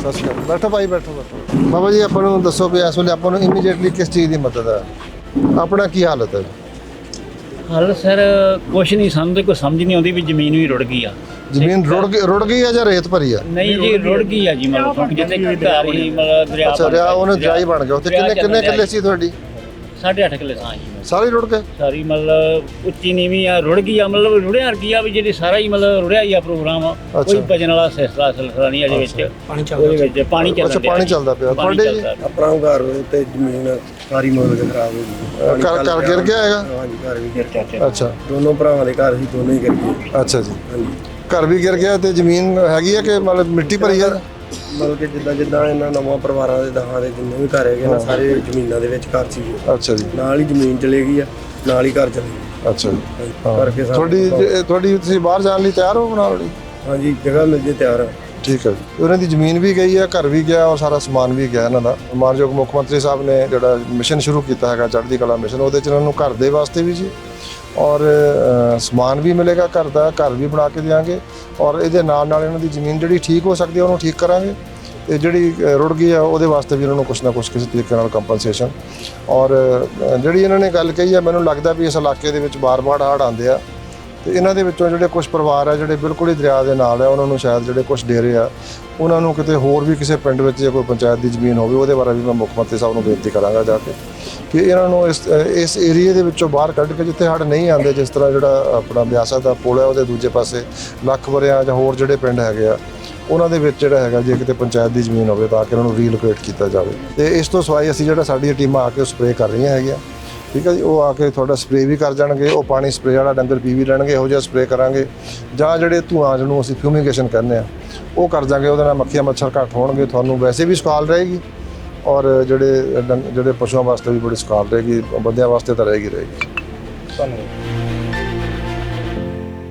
ਸਤਿ ਸ਼੍ਰੀ ਅਕਾਲ। ਬੈਠੋ ਭਾਈ ਬੈਠੋ ਬੈਠੋ। ਬਾਬਾ ਜੀ ਆਪਾਂ ਨੂੰ ਦੱਸੋ ਵੀ ਇਸ ਵੇਲੇ ਆਪਾਂ ਨੂੰ ਇਮੀਡੀਏਟਲੀ ਕਿਸ ਚੀਜ਼ ਦੀ ਮਦਦ ਹੈ? ਆਪਣਾ ਕੀ ਹਾਲਤ ਹੈ? ਹਾਲ ਸਰ ਕੁਛ ਨਹੀਂ ਸਾਨੂੰ ਤਾਂ ਕੋਈ ਸਮਝ ਨਹੀਂ ਆਉਂਦੀ ਵੀ ਜ਼ਮੀਨ ਵੀ ਰੁੜ ਗਈ ਆ। ਜ਼ਮੀਨ ਰੁੜ ਗਈ ਰੁੜ ਗਈ ਹੈ ਜਾਂ ਰੇਤ ਭਰੀ ਆ? ਨਹੀਂ ਜੀ ਰੁੜ ਗਈ ਆ ਜੀ ਮਤਲਬ ਜਿੱਥੇ ਘਰ ਹੀ ਮਤਲਬ ਦਰਿਆ ਅੱਛਾ ਰਿਆ ਉਹਨੇ ਜਾਈ ਬਣ ਗਿਆ। ਉੱਥੇ ਕਿੰਨੇ ਕਿੰਨੇ ਕਿੱਲੇ ਸੀ ਤੁਹਾਡੀ? 8.5 ਕਿੱਲੇ ਥਾਂ ਜੀ ਸਾਰੇ ਰੁੜ ਗਏ? ਸਾਰੀ ਮਤਲਬ ਉੱਚੀ ਨੀਵੀਂ ਆ ਰੁੜ ਗਈ ਆ ਮਤਲਬ ਰੁੜਿਆ ਕੀ ਆ ਵੀ ਜਿਹੜੀ ਸਾਰਾ ਹੀ ਮਤਲਬ ਰੁੜਿਆ ਹੀ ਆ ਪ੍ਰੋਗਰਾਮ। ਕੋਈ ਭਜਨ ਵਾਲਾ ਸਿਲਸਿਲਾ ਸਿਲਸਿਲਾ ਨਹੀਂ ਅਜੇ ਵਿੱਚ। ਪਾਣੀ ਚੱਲਦਾ ਉਹਦੇ ਵਿੱਚ ਪਾਣੀ ਚੱਲਦਾ ਅੱਛਾ ਪਾਣੀ ਚੱਲਦਾ ਪਿਆ। ਤੁਹਾਡੇ ਜੀ? ਆਪਣਾ ਘਰ ਤੇ ਜ਼ਮੀਨ ਸਾਰੀ ਮੋਲ ਕੇ ਖਰਾਬ ਹੋ ਗਈ। ਘਰ ਘਰ ਗਿਰ ਗਿਆ ਹੈਗਾ? ਹਾਂਜੀ ਘਰ ਵੀ ਗਿਰ ਗਿਆ। ਅੱਛਾ। ਦੋਨੋਂ ਭਰਾਵਾਂ ਦੇ ਘਰ ਸੀ ਦੋਨੋਂ ਹੀ ਗਿਰ ਗਏ। ਅੱਛਾ ਜੀ। ਹਾਂਜੀ। ਘਰ ਵੀ ਗਿਰ ਗਿਆ ਤੇ ਜ਼ਮੀਨ ਹੈਗੀ ਹੈ ਕਿ ਮਤਲਬ ਮਿੱਟੀ ਭਰੀ ਹੈ ਮਤਲਬ ਕਿ ਜਿੱਦਾਂ ਜਿੱਦਾਂ ਇਹਨਾਂ ਨਵਾਂ ਪਰਿਵਾਰਾਂ ਦੇ ਦਹਾਂ ਦੇ ਜਿੰਨੇ ਵੀ ਘਰ ਹੈਗੇ ਨਾ ਸਾਰੇ ਜ਼ਮੀਨਾਂ ਦੇ ਵਿੱਚ ਘਰ ਸੀ ਅੱਛਾ ਜੀ। ਨਾਲ ਹੀ ਜ਼ਮੀਨ ਚਲੇ ਗਈ ਆ ਨਾਲ ਹੀ ਘਰ ਚਲੇ ਗਈ ਅੱਛਾ ਜੀ। ਕਰਕੇ ਤੁਹਾਡੀ ਤੁਹਾਡੀ ਤੁਸੀਂ ਬਾਹਰ ਜਾਣ ਲਈ ਤਿਆਰ ਹੋ ਬਣਾਉਣ ਲਈ ਹਾਂਜੀ ਜਗ੍ਹਾ ਮਿਲ ਜੇ ਤਿਆਰ ਆ। ਠੀਕ ਹੈ ਜੀ। ਉਹਨਾਂ ਦੀ ਜ਼ਮੀਨ ਵੀ ਗਈ ਹੈ ਘਰ ਵੀ ਗਿਆ ਔਰ ਸਾਰਾ ਸਮਾਨ ਵੀ ਗਿਆ ਇਹਨਾਂ ਦਾ। ਮਾਨਯੋਗ ਮੁੱਖ ਮੰਤਰੀ ਸਾਹਿਬ ਨੇ ਜਿਹੜਾ ਮਿਸ਼ਨ ਸ਼ੁਰੂ ਕੀਤਾ ਹੈਗਾ, ਚੜ੍ਹਦੀ ਕਲਾ ਮਿਸ਼ਨ ਉਹਦੇ ਚ ਇਹਨਾਂ ਨੂੰ ਘਰ ਦੇ ਵਾਸਤੇ ਵੀ ਜੀ। ਔਰ ਸਮਾਨ ਵੀ ਮਿਲੇਗਾ ਘਰ ਦਾ, ਘਰ ਵੀ ਬਣਾ ਕੇ ਦੇਵਾਂਗੇ ਔਰ ਇਹਦੇ ਨਾਲ ਨਾਲ ਇਹਨਾਂ ਦੀ ਜ਼ਮੀਨ ਜਿਹੜੀ ਠੀਕ ਹੋ ਸਕਦੀ ਹੈ ਉਹਨੂੰ ਠੀਕ ਕਰਾਂਗੇ। ਤੇ ਜਿਹੜੀ ਰੁੜ ਗਈ ਆ, ਉਹਦੇ ਵਾਸਤੇ ਵੀ ਉਹਨਾਂ ਨੂੰ ਕੁਛ ਨਾ ਕੁਛ ਕਿਸੇ ਤਰੀਕੇ ਨਾਲ ਕੰਪਨਸੇਸ਼ਨ ਔਰ ਜਿਹੜੀ ਇਹਨਾਂ ਨੇ ਗੱਲ ਕਹੀ ਆ, ਮੈਨੂੰ ਲੱਗਦਾ ਵੀ ਇਸ ਇਲਾਕੇ ਦੇ ਵਿੱਚ ਬਾਰ-ਬਾਰ ਹੜ੍ਹ ਆਉਂਦੇ ਆ। ਤੇ ਇਹਨਾਂ ਦੇ ਵਿੱਚੋਂ ਜਿਹੜੇ ਕੁਝ ਪਰਿਵਾਰ ਆ, ਜਿਹੜੇ ਬਿਲਕੁਲ ਹੀ ਦਰਿਆ ਦੇ ਨਾਲ ਆ, ਉਹਨਾਂ ਨੂੰ ਸ਼ਾਇਦ ਜਿਹੜੇ ਕੁਝ ਡੇਰੇ ਆ, ਉਹਨਾਂ ਨੂੰ ਕਿਤੇ ਹੋਰ ਵੀ ਕਿਸੇ ਪਿੰਡ ਵਿੱਚ ਜਾਂ ਕੋਈ ਪੰਚਾਇਤ ਦੀ ਜ਼ਮੀਨ ਹੋਵੇ, ਉਹਦੇ ਬਾਰੇ ਵੀ ਮੈਂ ਮੁੱਖ ਮੰਤਰੀ ਸਾਹਿਬ ਨੂੰ ਬੇਨਤੀ ਕਰਾਂਗਾ ਜਾ ਕੇ ਕਿ ਇਹਨਾਂ ਨੂੰ ਇਸ ਇਸ ਏਰੀਏ ਦੇ ਵਿੱਚੋਂ ਬਾਹਰ ਕੱਢ ਕੇ ਜਿੱਥੇ ਹੜ ਨਹੀਂ ਆਉਂਦੇ, ਜਿਸ ਤਰ੍ਹਾਂ ਜਿਹੜਾ ਆਪਣਾ ਬਿਆਸਾ ਦਾ ਪੁਲ ਹੈ ਉਹਦੇ ਦੂਜੇ ਪਾਸੇ ਲੱਖ ਵਰਿਆ ਜਾਂ ਹੋਰ ਜਿਹੜੇ ਪਿੰਡ ਹੈਗੇ ਆ, ਉਹਨਾਂ ਦੇ ਵਿੱਚ ਜਿਹੜਾ ਹੈਗਾ, ਜੇ ਕਿਤੇ ਪੰਚਾਇਤ ਦੀ ਜ਼ਮੀਨ ਹੋਵੇ ਤਾਂ ਕਿ ਉਹਨਾਂ ਨੂੰ ਰੀਲੋਕੇਟ ਕੀਤਾ ਜਾਵੇ। ਤੇ ਇਸ ਤੋਂ ਸਵਾਈ ਅਸੀਂ ਜਿਹੜਾ ਸਾਡੀਆਂ ਟੀਮਾਂ ਆ ਕੇ ਉਹ ਸਪਰੇਅ ਕਰ ਰਹੀਆਂ ਹੈਗੀਆਂ। ਠੀਕ ਹੈ ਜੀ, ਉਹ ਆ ਕੇ ਤੁਹਾਡਾ ਸਪਰੇਅ ਵੀ ਕਰ ਜਾਣਗੇ, ਉਹ ਪਾਣੀ ਸਪਰੇਅ ਵਾਲਾ ਡੰਗਰ ਪੀ ਵੀ ਲੈਣਗੇ, ਇਹੋ ਜਿਹਾ ਸਪਰੇਅ ਕਰਾਂਗੇ। ਜਾਂ ਜਿਹੜੇ ਧੂਆਂ ਜਿਹਨੂੰ ਅਸੀਂ ਫਿਊਮੀਗੇਸ਼ਨ ਕਹਿੰਦੇ ਆ, ਉਹ ਕਰ ਜਾਾਂਗੇ ਉਹਦੇ ਨਾਲ ਮੱਖੀਆਂ ਮੱਛਰ ਘੱਟ ਹੋਣਗੇ, ਤੁਹਾਨੂੰ ਵੈਸੇ ਵੀ ਸਕਾਲ ਰਹੇਗੀ। ਔਰ ਜਿਹੜੇ ਡੰਗ- ਜਿਹੜੇ ਪਸ਼ੂਆਂ ਵਾਸਤੇ ਵੀ ਬੜੀ ਸਕਾਲ ਰਹੇਗੀ, ਬੰਦਿਆਂ ਵਾਸਤੇ ਤਾਂ ਰਹੇਗੀ ਰਹੇਗੀ। ਧੰਨਵਾਦ।